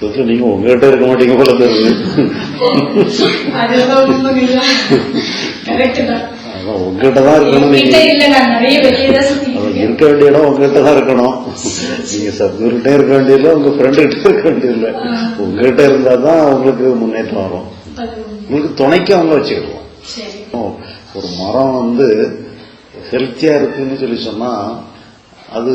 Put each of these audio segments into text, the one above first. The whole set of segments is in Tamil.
இதுல நீங்க உங்ககிட்ட இருக்க மாட்டீங்க போல உங்ககிட்ட தான் இருக்கணும் இருக்க வேண்டிய இடம் உங்ககிட்ட தான் இருக்கணும். நீங்க சத்குருகிட்டே இருக்க வேண்டியதில்லை உங்க ஃப்ரெண்டு கிட்ட இருக்க வேண்டியதில்லை. உங்ககிட்ட இருந்தா தான் உங்களுக்கு முன்னேற்றம் வரும். உங்களுக்கு துணைக்கு அவங்க வச்சுக்கலாம் சரி. ஒரு மரம் வந்து ஹெல்த்தியா இருக்குன்னு சொல்லி சொன்னா அது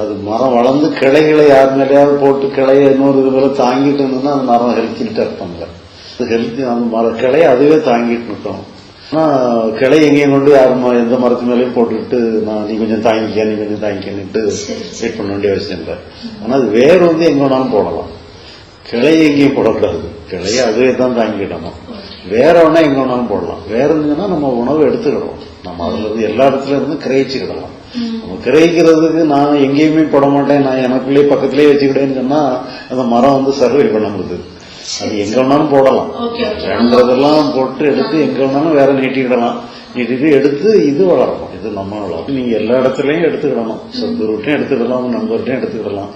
அது மரம் வளர்ந்து கிளைகளை யார் மேலேயாவது போட்டு கிளைய இன்னொரு இது மேல தாங்கிட்டு இருந்ததுன்னா அந்த மரம் ஹெல்த்திட்டு இருப்பாங்க அது ஹெல்த்தி அந்த மரம் கிளைய அதுவே தாங்கிட்டு நிற்கும் ஆனா கிளை எங்கேயும் கொண்டு யாரும் எந்த மரத்து மேலேயும் போட்டுக்கிட்டு நான் நீ கொஞ்சம் தாங்கிக்க நீ கொஞ்சம் தாங்கிக்கன்னுட்டு வெயிட் பண்ண வேண்டிய அவசியம் இல்லை. ஆனா அது வேர் வந்து எங்க வேணாலும் போடலாம். கிளையை எங்கேயும் போடக்கூடாது. கிளையை அதுவே தான் தாங்கிக்கிடணும் வேற ஒண்ணா எங்க வேணாலும் போடலாம். வேற இருந்ததுன்னா நம்ம உணவு எடுத்துக்கிடலாம் நம்ம அதுல இருந்து எல்லா இடத்துல இருந்து கிரகிச்சுக்கிடலாம். நம்ம கிரகிக்கிறதுக்கு நான் எங்கேயுமே போட மாட்டேன். நான் எனக்குள்ளேயே பக்கத்திலேயே வச்சுக்கிட்டேன்னு சொன்னா அந்த மரம் வந்து சர்வை பண்ண முடியுது அது எங்க வேணாலும் போடலாம். ரெண்டதெல்லாம் போட்டு எடுத்து எங்க வேணாலும் வேற நீட்டிக்கிடலாம். நீட்டிட்டு எடுத்து இது வளரணும். இது நம்ம வளரும் நீங்க எல்லா இடத்துலயும் எடுத்துக்கிடணும். சத்துருட்டையும் எடுத்துக்கிடலாம் நண்பர்கிட்டையும் எடுத்துக்கிடலாம்.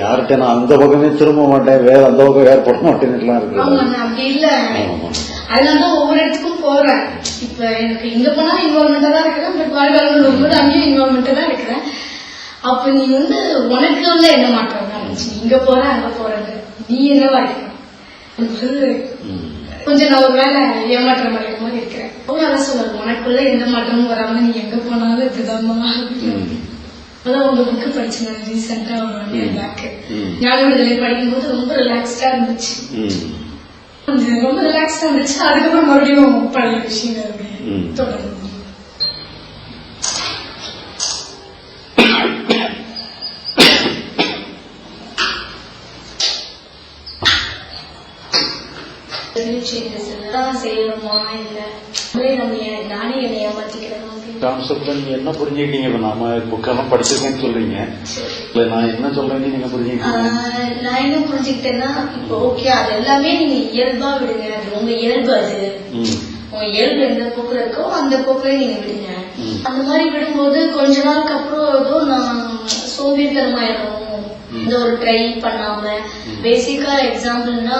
யார்கிட்ட நான் அந்த பக்கமே திரும்ப மாட்டேன் வேற அந்த பக்கம் வேற போட மாட்டேன்னு எல்லாம் இருக்கு அதனால தான் ஒவ்வொரு இடத்துக்கும் போறேன். இப்ப எனக்கு இங்க போனா இன்வால்மெண்டா தான் இருக்கிறேன். பட் வாழ்வாளர் வரும்போது அங்கேயும் இன்வால்மெண்டா தான் இருக்கிறேன். அப்ப நீ வந்து உனக்கு உள்ள என்ன மாற்றம் தான் இருந்துச்சு இங்க போற அங்க போறேன்னு. நீ என்னவா இருக்கணும். கொஞ்சம் நான் ஒரு வேலை ஏமாற்ற மாதிரி மாதிரி இருக்கிறேன். அவங்க அதான் சொல்லுவாங்க உனக்குள்ள எந்த மாற்றமும் வராம நீ எங்க போனாலும் இதுதான்மா ம். அதான் உங்க புக்கு படிச்சேன் ரீசெண்டா ஒரு ம். ஞான விடுதலை படிக்கும்போது ரொம்ப ரிலாக்ஸ்டா இருந்துச்சு. கொஞ்சம் ரொம்ப ரிலாக்ஸ்டா இருந்துச்சு. அதுக்கப்புறம் மறுபடியும் பழைய விஷயங்கள் அப்படியே. தொடர்ந்து. எல்லாம் செய்யணுமா? இல்ல? அப்படியே நம்ம ஏன் நானே என்னை ஏமாத்திக்கிறேன்? கான்செப்ட்ல நீங்க என்ன புரிஞ்சுக்கிட்டீங்க? இப்ப நாம புக்கெல்லாம் படிச்சிருக்கேன்னு சொல்றீங்க. இல்ல நான் என்ன சொல்றேன்னு நீங்க புரிஞ்சுக்கிட்டீங்க? நான் என்ன புரிஞ்சுக்கிட்டேன்னா இப்போ ஓகே அது எல்லாமே நீங்க இயல்பா விடுங்க. அது உங்க இயல்பு அது. உங்க இயல்பு எந்த போக்குல இருக்கோ அந்த போக்குல நீங்க விடுங்க. அந்த மாதிரி விடும்போது கொஞ்ச நாளுக்கு அப்புறம் ஏதோ நான் சோம்பேறித்தனமாயிடும் இந்த ஒரு ட்ரை பண்ணாம. பேசிக்கா எக்ஸாம்பிள்னா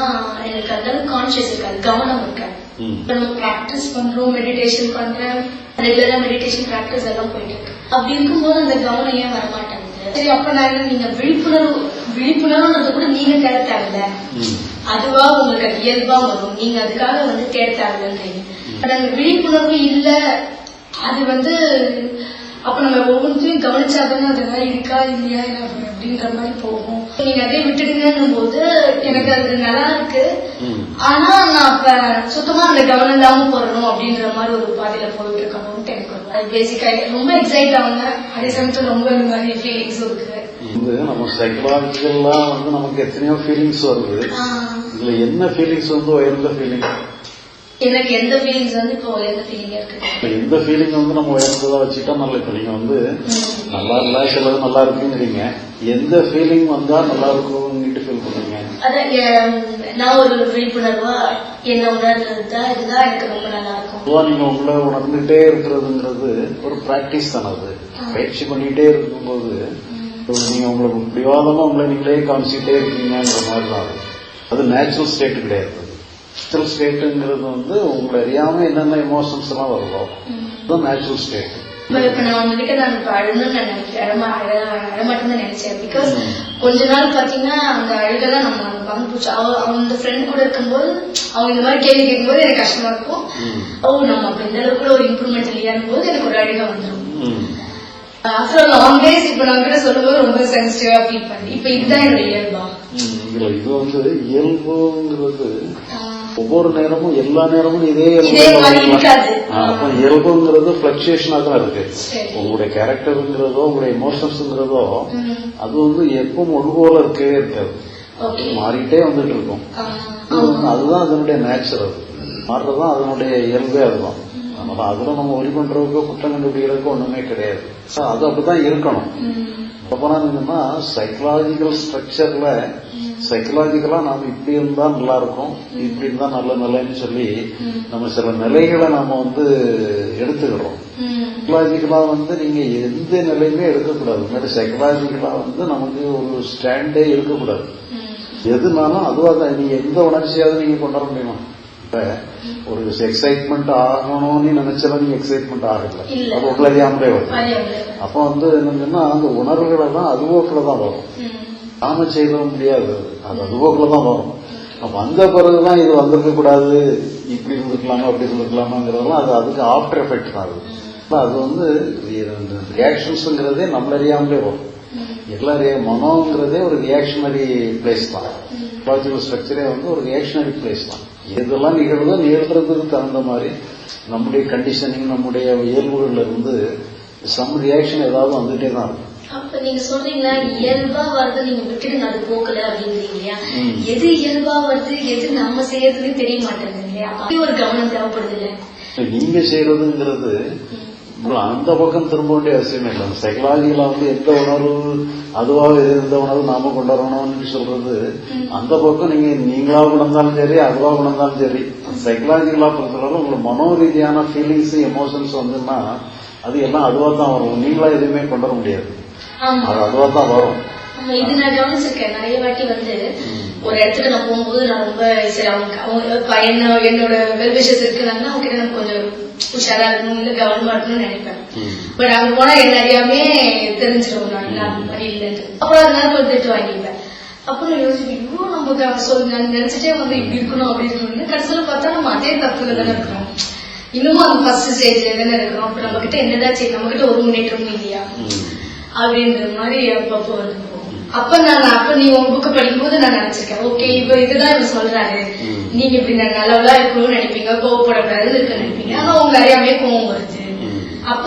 எனக்கு அந்த கான்சியஸ் இருக்காது கவனம் இருக்காது பிராக்டிஸ் பண்றோம் மெடிடேஷன் பண்றேன். ரெகுலரா மெடிடேஷன் பிராக்டிஸ் எல்லாம் போயிட்டு இருக்கு. அப்படி இருக்கும்போது அந்த கவனம் ஏன் வரமாட்டேங்குது? சரி அப்ப நான் நீங்க விழிப்புணர்வு விழிப்புணர்வுன்றது கூட நீங்க தேட தேவையில்ல. அதுவா உங்களுக்கு அது இயல்பா வரும். நீங்க அதுக்காக வந்து தேட தேவையில்லைன்றீங்க. பட் அந்த விழிப்புணர்வு இல்ல. அது வந்து அப்ப நம்ம ஒவ்வொன்றையும் கவனிச்சாதானே அதெல்லாம் இருக்கா இல்லையா இல்ல அப்படி- அப்படின்ற மாதிரி போகும். நீங்க அதே விட்டுடுங்கன்னும் போது எனக்கு அது நல்லா இருக்கு. ஆனா நான் அப்ப அந்த கவனம் இல்லாம போறணும் அப்படின்ற மாதிரி ஒரு பாதையில போயிட்டு இருக்கணும்னு எனக்கு அது பேசிக்கா ரொம்ப எக்ஸைட் ஆகுங்க அதே சமயத்துல ரொம்ப இந்த மாதிரி ஃபீலிங்ஸும் இருக்கு. வந்து நம்ம சைக்கலாஜிக்கலா வந்து நமக்கு எத்தனையோ ஃபீலிங்ஸ் வருது. இதுல என்ன ஃபீலிங்ஸ் வந்து உயர்ந்த ஃபீலிங் எனக்கு எந்த ஃபீலிங்ஸ் வந்து இப்போ எந்த ஃபீலிங் இருக்கு. இந்த ஃபீலிங் வந்து நம்ம உயர்ந்ததா வச்சுட்டா நல்ல இப்ப நீங்க வந்து நல்லா இல்ல சிலது நல்லா இருக்குங்கிறீங்க. எந்த ஃபீலிங் வந்தா நல்லா இருக்கும்னு ஃபீல் அதான் நான் ஒரு விழிப்புணர்வா என்ன உணர்றது தான் இதுதான் எனக்கு ரொம்ப நல்லா இருக்கும் பொதுவா நீங்க உங்களை உணர்ந்துட்டே இருக்கிறதுங்கிறது ஒரு பிராக்டிஸ் தானே அது. பயிற்சி பண்ணிட்டே இருக்கும்போது நீங்க உங்களுக்கு பிடிவாதமா உங்களை நீங்களே காமிச்சிட்டே இருக்கீங்கன்ற மாதிரி தான் அது. அது நேச்சுரல் ஸ்டேட் கிடையாது. நேச்சுரல் ஸ்டேட்டுங்கிறது வந்து உங்களை அறியாம என்னென்ன எமோஷன்ஸ் எல்லாம் வருதோ அதுதான் நேச்சுரல் ஸ்டேட் இப்ப நான் உங்ககிட்ட நான் இப்ப அழுணும்னு நான் நினைக்கிறேன் அழமா நினைச்சேன் பிகாஸ் கொஞ்ச நாள் பாத்தீங்கன்னா அந்த அழுகெல்லாம் நம்ம வந்து போச்சு அவ அந்த ஃப்ரெண்ட் கூட இருக்கும்போது அவங்க இந்த மாதிரி கேள்வி கேட்கும்போது எனக்கு கஷ்டமா இருக்கும் ஓ நம்ம அப்ப இந்த அளவுக்கு ஒரு இம்ப்ரூவ்மெண்ட் இல்லையான்னு போது எனக்கு ஒரு அழுகை வந்துடும் ஆஃப்டர் லாங் டேஸ் இப்ப நான் கிட்ட சொல்லும்போது ரொம்ப சென்சிட்டிவா ஃபீல் பண்ணி இப்ப இதுதான் என்னோட இயல்பா இதுல இது வந்து இயல்புங்கிறது ஆஹ் ஒவ்வொரு நேரமும் எல்லா நேரமும் இதே. அப்ப இயல்புங்கிறது பிளக்சுவேஷனா தான் இருக்கு. உங்களுடைய கேரக்டருங்கிறதோ உங்களுடைய எமோஷன்ஸ்ங்கிறதோ. அது வந்து எப்பவும் ஒன்று போல இருக்கவே இருக்காது. மாறிட்டே வந்துட்டு இருக்கும். அதுதான் அதனுடைய நேச்சர் அது மாறுறதுதான் அதனுடைய இயல்பே அதுதான். அதனால அதுல நம்ம ஒலி பண்றதுக்கோ குற்றம் கண்டுபிடிக்கிறதுக்கோ ஒண்ணுமே கிடையாது. அது அப்படிதான் இருக்கணும். அப்பனா என்னன்னா சைக்கலாஜிக்கல் ஸ்ட்ரக்சர்ல சைக்கலாஜிக்கலா நாம இப்படி இருந்தா நல்லா இருக்கும் இப்படி இருந்தா நல்ல நிலைன்னு சொல்லி நம்ம சில நிலைகளை நாம வந்து எடுத்துக்கிறோம் ம். சைக்கலாஜிக்கலா வந்து நீங்க எந்த நிலையுமே எடுக்கக்கூடாது மாதிரி சைக்கலாஜிக்கலா வந்து நமக்கு ஒரு ஸ்டாண்டே இருக்கக்கூடாது. எதுனாலும் அதுவா தான் நீங்க எந்த உணர்ச்சியாவது நீங்க கொண்டு வர முடியுமா இப்ப ஒரு எக்ஸைட்மெண்ட் ஆகணும்னு நினைச்சா நீங்க எக்ஸைட்மெண்ட் ஆகல. அது உங்களை அறியாமலே வரும். அப்ப வந்து என்னன்னா அந்த உணர்வுகளை தான் அதுவோக்குல தான் வரும். நாம செய்யவும் முடியாது அது. அது தான் வரும். அப்ப அந்த பிறகுதான் இது வந்திருக்க கூடாது இப்படி இருந்துக்கலாமா அப்படி இருந்துக்கலாமாங்கிறதெல்லாம் அது அதுக்கு ஆஃப்டர் எஃபெக்ட் தான் அது. அது வந்து ரியாக்ஷன்ஸ்ங்கிறதே நம்மள அறியாமலே வரும். எல்லா மனோங்கிறதே ஒரு ரியாக்ஷனரி பிளேஸ் தான். லாஜிக்கல் ஸ்ட்ரக்சரே வந்து ஒரு ரியாக்ஷனரி பிளேஸ் தான். எதெல்லாம் நிகழ்வுதோ நிகழ்றதுக்கு தகுந்த மாதிரி நம்முடைய கண்டிஷனிங் நம்முடைய இயல்புகள்ல இருந்து சம் ரியாக்ஷன் ஏதாவது வந்துட்டே தான் இருக்கும். அப்ப நீங்க சொல்றீங்களா இயல்பா வருது நீங்க விட்டுட்டு அது போக்கல அப்படின்றீங்க இல்லையா. எது இயல்பா வருது எது நம்ம செய்யறதுன்னு தெரிய மாட்டேங்குது இல்லையா? அப்படி ஒரு கவனம் தேவைப்படுது இல்ல? நீங்க செய்யறதுங்கிறது அந்த பக்கம் திரும்ப வேண்டிய அவசியம் இல்லை. சைக்கலாஜிக்கலா வந்து எந்த உணர்வு அதுவா எந்த உணர்வு நாம கொண்டு வரணும்னு சொல்றது அந்த பக்கம் நீங்க நீங்களா உணர்ந்தாலும் சரி அதுவா உணர்ந்தாலும் சரி சைக்கலாஜிக்கலா பொறுத்தவரை உங்களுக்கு மனோ ரீதியான ஃபீலிங்ஸ் எமோஷன்ஸ் வந்துன்னா அது எல்லாம் அதுவா தான் வரும். நீங்களா எதுவுமே கொண்டு வர முடியாது. அது அதுவா தான் வரும். ஆமா, இது நான் கவனிச்சிருக்கேன். நிறைய வாட்டி வந்து ஒரு இடத்துக்கு நான் போகும்போது நான் ரொம்ப சரி அவங்க அவங்க என்ன என்னோட வெல்விஷஸ் இருக்கிறாங்கன்னா அவங்க கிட்ட கொஞ்சம் உஷாரா இருக்கணும் இல்ல கவனமா இருக்கணும்னு நினைப்பேன். பட் அங்க போனா என்ன அறியாமே தெரிஞ்சிடும். நான் அந்த மாதிரி இல்லைன்னு அப்புறம் அதனால கொஞ்சம் திட்டு வாங்கிப்பேன். அப்புறம் நான் யோசிப்பேன் இவ்வளவு நம்ம நினைச்சிட்டே வந்து இப்படி இருக்கணும் அப்படி இருக்கணும்னு கடைசியில பார்த்தா நம்ம அதே தப்புல தானே இருக்கிறோம். இன்னமும் அந்த ஃபர்ஸ்ட் ஸ்டேஜ்ல தானே இருக்கிறோம். அப்ப நம்ம கிட்ட என்னதான் செய்யும் நம்ம கிட்ட ஒரு முன்னேற்றமும் இல்லையா? அப்படின்ற மாதிரி அப்பப்போ வந்து. அப்ப நான் அப்ப நீ உங்க புக்கு படிக்கும்போது நான் நினைச்சிருக்கேன் ஓகே இப்ப இதுதான் இவர் சொல்றாரு. நீங்க இப்படி நான் நல்லவளா இருக்கணும்னு நினைப்பீங்க கோவப்படக்கூடாதுன்னு இருக்க நினைப்பீங்க. ஆனா உங்க அறியாமையே கோவம் வருது. அப்ப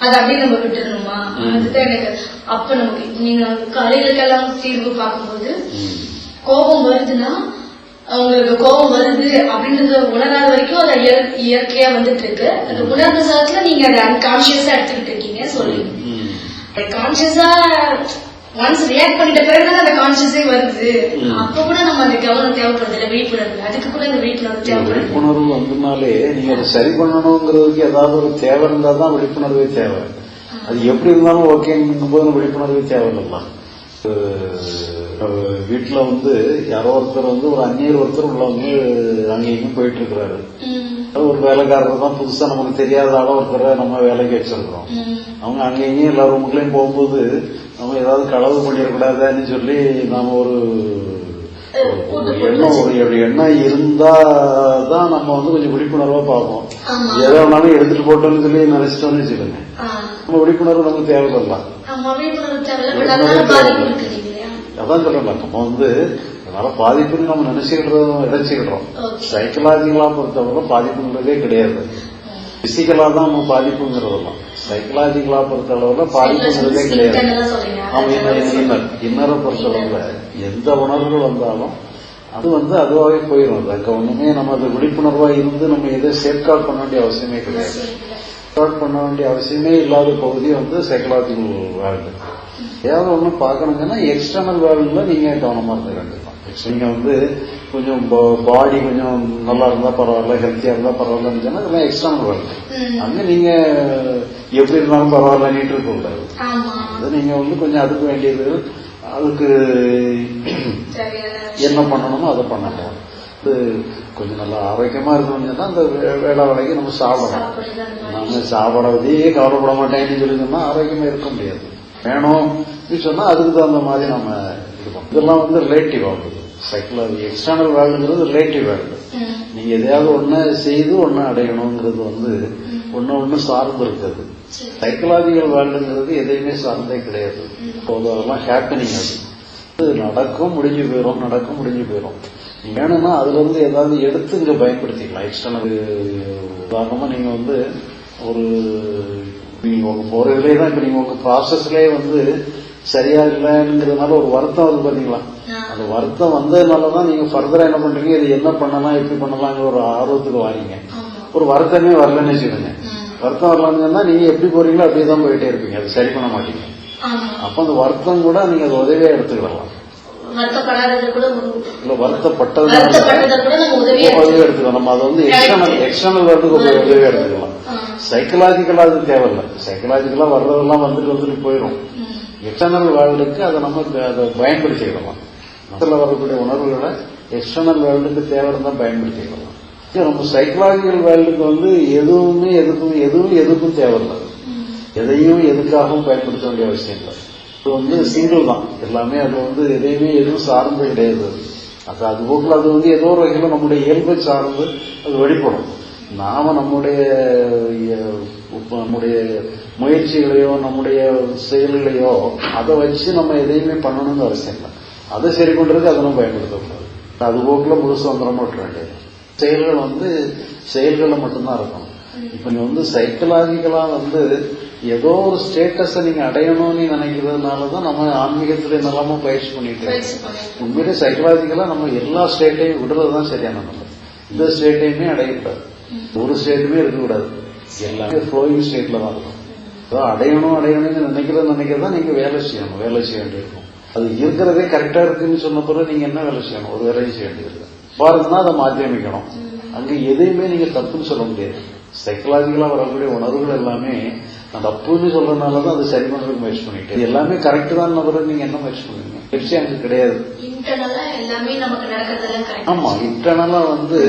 அது அப்படியே நம்ம விட்டுறணுமா? அதுதான் எனக்கு அப்ப நமக்கு நீங்க கலைகளுக்கெல்லாம் தீர்வு பார்க்கும்போது கோபம் வருதுன்னா அவங்களுக்கு கோபம் வருது அப்படின்றத உணராத வரைக்கும் அது இயற்- இயற்கையா வந்துட்டு இருக்கு. அது உணர்ந்த சாரத்துல நீங்க அதை அன்கான்சியஸா எடுத்துக்கிட்டு இருக்கீங்க சொல்லுங்க கான்சியஸா ஒன்ஸ் ரியாக்ட் பண்ணிட்ட பிறகுதான் அந்த கான்சியஸே வருது. அப்ப கூட நம்ம அந்த கவனம் தேவைப்படுது இல்ல விழிப்புணர்வு. அதுக்கு கூட இந்த விழிப்புணர்வு தேவைப்படுது. விழிப்புணர்வு வந்தனாலே நீங்க அதை சரி பண்ணணுங்கிறதுக்கு ஏதாவது ஒரு தேவை இருந்தா தான் விழிப்புணர்வே தேவை. அது எப்படி இருந்தாலும் ஓகேங்கும் போது விழிப்புணர்வே தேவையில்ல வீட்டுல வந்து யாரோ ஒருத்தர் வந்து ஒரு அந்நியர் ஒருத்தர் உள்ள வந்து அங்க இங்கேயும் போயிட்டு இருக்கிறாரு. ஒரு வேலைக்காரர் தான் புதுசா நமக்கு தெரியாத ஆள ஒருத்தரை நம்ம வேலைக்கு வச்சிருக்கிறோம். அவங்க அங்க இங்கேயும் எல்லா ரூமுக்குள்ளயும் போகும்போது நம்ம ஏதாவது களவு பண்ணிடக்கூடாதுன்னு சொல்லி நாம ஒரு எண்ணம் ஒரு எண்ணம் இருந்தா தான் நம்ம வந்து கொஞ்சம் விழிப்புணர்வா பார்ப்போம். எதை வேணாலும் எடுத்துட்டு போட்டோம்னு சொல்லி நினைச்சிட்டோம்னு வச்சுக்கோங்க. நம்ம விழிப்புணர்வு நமக்கு இல்லையா? அதான் சொல்லலாம் நம்ம வந்து அதனால பாதிப்புன்னு நம்ம நினைச்சுக்கிட்டோம். Okay. சைக்கலாஜிக்கலா பொறுத்தவரை பாதிப்புங்கிறதே கிடையாது. பிசிக்கலா தான் நம்ம பாதிப்புங்கிறதெல்லாம். சைக்கலாஜிக்கலா பொறுத்தளவுல பாதிப்புங்கிறதே கிடையாது. ஆமா இன்னர் இன்னர் பொறுத்தளவுல எந்த உணர்வுகள் வந்தாலும் அது வந்து அதுவாகவே போயிடும் அது அங்க நம்ம அது விழிப்புணர்வா இருந்து நம்ம எதை சேஃப்கார்ட் பண்ண வேண்டிய அவசியமே கிடையாது. சேஃப்கார்ட் பண்ண வேண்டிய அவசியமே இல்லாத பகுதி வந்து சைக்கலாஜிக்கல் வேர்ல்டு ஏதாவது ஒண்ணு பார்க்கணுங்கன்னா எக்ஸ்டர்னல் வேர்ல்டுல நீங்க கவனமா இருக்க வேண்டியதுதான் நீங்க வந்து கொஞ்சம் பாடி கொஞ்சம் நல்லா இருந்தா பரவாயில்ல ஹெல்த்தியா இருந்தா பரவாயில்லன்னு சொன்னா இதெல்லாம் எக்ஸ்டர்னல் ம். அங்க நீங்க எப்படி இருந்தாலும் பரவாயில்லன்னுட்டு இருக்க கூடாது. ஆமா. அது நீங்க வந்து கொஞ்சம் அதுக்கு வேண்டியது அதுக்கு என்ன பண்ணணுமோ அதை பண்ணணும் அது கொஞ்சம் நல்லா ஆரோக்கியமா இருக்கணும்னு சொன்னா அந்த வேலை வேலைக்கு நம்ம சாப்பிடணும். சாப்பிடுறது. நம்ம சாப்பிடறதையே கவலைப்பட மாட்டேன்னு சொல்லி சொன்னா ஆரோக்கியமா இருக்க முடியாது. வேணும் சொன்னா அதுக்கு தகுந்த மாதிரி நம்ம பண்ணணும் இதெல்லாம் வந்து ரிலேட்டிவ் ஆகுது. சைக்கலாஜி எக்ஸ்டர்னல் வேல்டுங்கிறது ரிலேட்டிவ் வேல்டு. நீங்க எதையாவது ஒண்ணு செய்து ஒண்ணு அடையணுங்கிறது வந்து ஒண்ணு ஒண்ணு சார்ந்து இருக்குது. சைக்கலாஜிக்கல் வேல்டுங்கிறது எதையுமே சார்ந்தே கிடையாது. இப்போது அதெல்லாம் ஹேப்பனிங் அது. அது நடக்கும் முடிஞ்சு போயிடும் நடக்கும் முடிஞ்சு போயிடும் வேணும்னா அதுல இருந்து ஏதாவது எடுத்து இங்க பயன்படுத்திக்கலாம். எக்ஸ்டர்னல் உதாரணமா நீங்க வந்து ஒரு நீங்க உங்க போறதுலேயே தான் இப்ப நீங்க உங்க ப்ராசஸ்லயே வந்து சரியா இல்லைங்கிறதுனால ஒரு வருத்தம் வருது பாத்தீங்களா? ஆ. அந்த வருத்தம் வந்ததுனாலதான் நீங்க ஃபர்தரா என்ன பண்றீங்க? இது என்ன பண்ணலாம்? எப்படி பண்ணலாங்கிற ஒரு ஆர்வத்துக்கு வாரீங்க. ஒரு வருத்தமே வரலன்னு வச்சுக்கோங்க. வருத்தம் வரலான்னு சொன்னா நீங்க எப்படி போறீங்களோ அப்படியே தான் போயிட்டே இருப்பீங்க. அது சரி பண்ண மாட்டீங்க. அப்ப அந்த வருத்தம் கூட நீங்க அது உதவியா எடுத்துக்கிடலாம் வருத்தப்படாதது கூட ஒரு இல்ல வருத்தப்பட்டதை உதவியா எடுத்துக்கலாம். நம்ம அதை வந்து எக்ஸ்டர்னல் எக்ஸ்டர்னல் வேர்ல்டுக்கு உதவியா எடுத்துக்கலாம். சைக்கலாஜிக்கலா அது தேவையில்ல. சைக்கலாஜிக்கலா வர்றதெல்லாம் வந்துட்டு வந்துட்டு போயிடும். எக்ஸ்டர்னல் வேர்ல்டுக்கு அதை நம்ம அதை பயன்படுத்திக்கிடலாம். மனசுல வரக்கூடிய உணர்வுகளை எக்ஸ்டர்னல் வேர்ல்டுக்கு தேவைன்னு தான் பயன்படுத்திக்கலாம் நம்ம சைக்கலாஜிக்கல் வேர்ல்டுக்கு வந்து எதுவுமே எதுக்கும் எதுவும் எதுக்கும் தேவையில்லை. எதையும் எதுக்காகவும் பயன்படுத்த வேண்டிய அவசியம் இல்லை. இது வந்து சிங்கிள் தான். எல்லாமே அது வந்து எதையுமே எதுவும் சார்ந்து கிடையாது. அது அது போக்கில் அது வந்து ஏதோ ஒரு வகையில் நம்முடைய இயல்பை சார்ந்து அது வெளிப்படும் நாம நம்முடைய நம்முடைய முயற்சிகளையோ நம்முடைய செயல்களையோ அதை வச்சு நம்ம எதையுமே பண்ணணும்னு அவசியம் இல்லை. அதை சரி பண்றதுக்கு அதை நம்ம பயன்படுத்தக்கூடாது. அது போக்கில் முழு சுதந்திரமா விட்டுற வேண்டியது. செயல்கள் வந்து செயல்களை மட்டும்தான் இருக்கணும். இப்ப நீ வந்து சைக்கலாஜிக்கலா வந்து ஏதோ ஒரு ஸ்டேட்டஸை நீங்க அடையணும்னு நினைக்கிறதுனால தான் நம்ம ஆன்மீகத்துல நிலமும் பயிற்சி பண்ணிட்டு இருக்கோம். உண்மையிலே சைக்கலாஜிக்கலா நம்ம எல்லா ஸ்டேட்டையும் விடுறது தான் சரியான நல்லது இந்த ஸ்டேட்டையுமே அடையக்கூடாது. ஒரு ஸ்டேட்டுமே இருக்கக்கூடாது. எல்லாமே ஃப்ளோயிங் ஸ்டேட்ல தான் இருக்கும். ஏதோ அடையணும் அடையணும்னு நினைக்கிறது நினைக்கிறதா நீங்க வேலை செய்யணும். வேலை செய்ய வேண்டியிருக்கும். அது இருக்கிறதே கரெக்டா இருக்குன்னு சொன்ன பிறகு நீங்க என்ன வேலை செய்யணும்? ஒரு வேலையும் செய்ய வேண்டியது பாருங்கன்னா அதை மாற்றி அமைக்கணும். அங்க எதையுமே நீங்க தப்புன்னு சொல்ல முடியாது. சைக்கலாஜிக்கலா வரக்கூடிய உணர்வுகள் எல்லாமே நான் தப்புன்னு சொல்றதுனால தான் அதை சரி பண்றதுக்கு முயற்சி பண்ணிட்டு எல்லாமே கரெக்ட் தான் பிறகு நீங்க என்ன முயற்சி பண்ணுவீங்க? முயற்சி அங்க கிடையாது. ஆமா இன்டர்னலா வந்து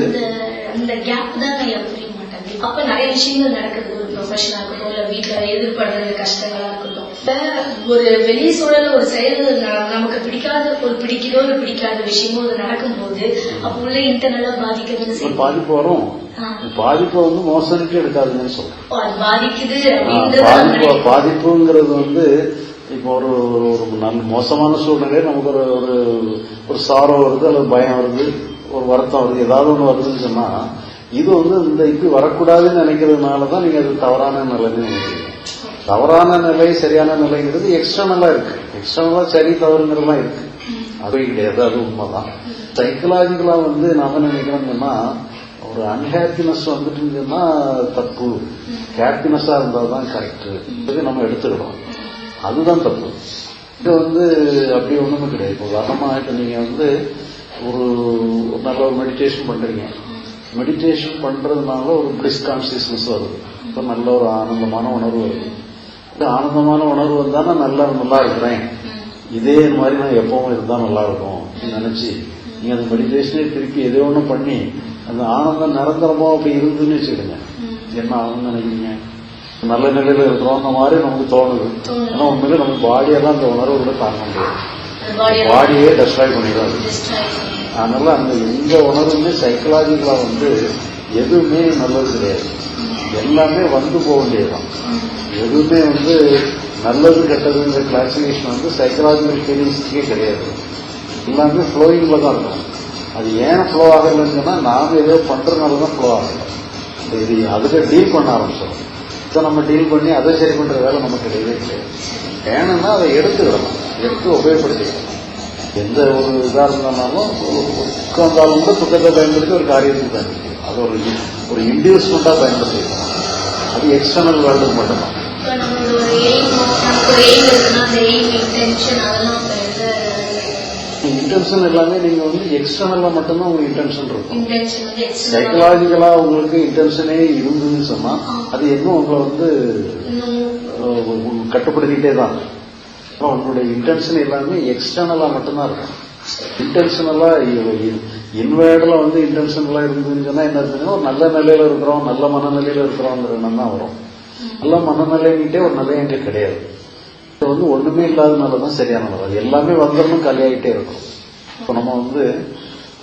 அந்த கேப் தான் அப்ப நிறைய விஷயங்கள் நடக்குது. ஒரு ப்ரொஃபஷனா இருக்கட்டும் இல்ல வீட்டுல இப்ப ஒரு வெளி சூழல் ஒரு செயல் நமக்கு பிடிக்காத ஒரு பிடிக்குதோ ஒரு பிடிக்காத விஷயமோ அது நடக்கும்போது அப்ப உள்ள இன்டர்னலா செய்யும். பாதிப்பு வரும். பாதிப்பை வந்து மோசடிக்கு எடுக்காதுன்னு சொல்றேன். பாதிக்குது. பாதிப்புங்கிறது வந்து இப்போ ஒரு ஒரு நல்ல மோசமான சூழ்நிலை நமக்கு ஒரு ஒரு ஒரு சாரம் வருது அல்லது பயம் வருது ஒரு வருத்தம் வருது ஏதாவது ஒன்று வருதுன்னு சொன்னா இது வந்து இந்த இப்படி வரக்கூடாதுன்னு நினைக்கிறதுனால தான் நீங்க அது தவறான நிலைன்னு நினைக்கிறீங்க தவறான நிலை சரியான நிலைங்கிறது எக்ஸ்டர்னலா இருக்கு. எக்ஸ்டர்னலா சரி தவறுங்கிறதுலாம் இருக்கு. அது கிடையாது அது உண்மைதான். சைக்கலாஜிக்கலா வந்து நாம நினைக்கிறோம்னா ஒரு அன்ஹாப்பினஸ் வந்துட்டுன்னா தப்பு. ஹாப்பினஸா இருந்தால் தான் கரெக்ட் இது நம்ம எடுத்துக்கிறோம் அதுதான் தப்பு. இது வந்து அப்படி ஒண்ணுமே கிடையாது. இப்போ உதாரணமா நீங்க வந்து ஒரு நல்ல ஒரு மெடிடேஷன் பண்றீங்க. மெடிடேஷன் பண்றதுனால ஒரு பிளிஸ் கான்சியஸ்னஸ் வருது. இப்போ நல்ல ஒரு ஆனந்தமான உணர்வு வருது. ஆனந்தமான உணர்வு வந்தா நான் நல்லா நல்லா இருக்கிறேன் இதே மாதிரி நான் எப்பவும் இருந்தா நல்லா இருக்கும் நினைச்சு நீங்க அந்த மெடிடேஷனே திருப்பி எதோ ஒண்ணு பண்ணி அந்த ஆனந்தம் நிரந்தரமா அப்படி இருந்துன்னு வச்சுக்கிடுங்க என்ன ஆகும்னு நினைக்கிறீங்க நல்ல நிலையில இருக்கிறோம் அந்த மாதிரி நமக்கு தோணுது. ஆனா உண்மையில நம்ம பாடியெல்லாம் அந்த உணர்வுகளை தாங்க முடியாது பாடியே டெஸ்ட்ராய் பண்ணிடும் அது. destroy பண்ணி. அதனால அந்த எந்த உணர்வுமே சைக்கலாஜிக்கலா வந்து எதுவுமே நல்லது கிடையாது எல்லாமே வந்து போக வேண்டியதுதான் எதுவுமே வந்து நல்லது கெட்டதுங்கிற கிளாசிபிகேஷன் வந்து சைக்கலாஜிக்கல் ஃபீலிங்ஸ்க்கே கிடையாது. எல்லாமே ஃப்ளோயிங்கில் தான் இருக்கும். அது ஏன் ஃப்ளோ ஆகலைன்னு சொன்னால் நாம ஏதோ பண்ணுறதுனால தான் ஃப்ளோ ஆகல. இது அதுக்கு டீல் பண்ண ஆரம்பிச்சோம். இப்போ நம்ம டீல் பண்ணி அதை சரி பண்ணுற வேலை நமக்கு கிடையவே கிடையாது. ஏன்னா அதை எடுத்துக்கிடணும் எடுத்து உபயோகப்படுத்திக்கணும் எந்த ஒரு இதாக இருந்தாலும் உட்கார்ந்தாலும் கூட துக்கத்தை பயன்படுத்தி ஒரு காரியத்துக்கு பயன்படுத்தி அது ஒரு ஒரு இன்டியூஸ்மெண்டா பயன்படுத்திக்கணும் அது எக்ஸ்டர்னல் வேர்ல்டுக்கு மட்டும்தான் இன்டென்ஷன் எல்லாமே நீங்க வந்து எக்ஸ்டர்னலா மட்டும்தான் உங்க இன்டென்ஷன் இருக்கும். சைக்கலாஜிக்கலா உங்களுக்கு இன்டென்ஷனே இருந்ததுன்னு சொன்னா அது இன்னும் உங்களை வந்து கட்டுப்படுத்திட்டே தான் இருக்கும். அப்ப உங்களுடைய இன்டென்ஷன் எல்லாமே எக்ஸ்டர்னலா மட்டும்தான் இருக்கும். இன்டென்ஷனலா இன்வேர்டில் வந்து இன்டென்ஷனலாக இருந்ததுன்னு என்ன இருக்குன்னா ஒரு நல்ல நிலையில் இருக்கிறோம் நல்ல மனநிலையில் இருக்கிறோங்கிற எண்ணம் தான் வரும். நல்ல மனநிலைன்னுட்டே ஒரு நிலை எங்கே கிடையாது. இது வந்து ஒன்றுமே இல்லாதனால தான் சரியான நிலை அது எல்லாமே வந்துடணும் கல்யாயிட்டே இருக்கும் இப்போ நம்ம வந்து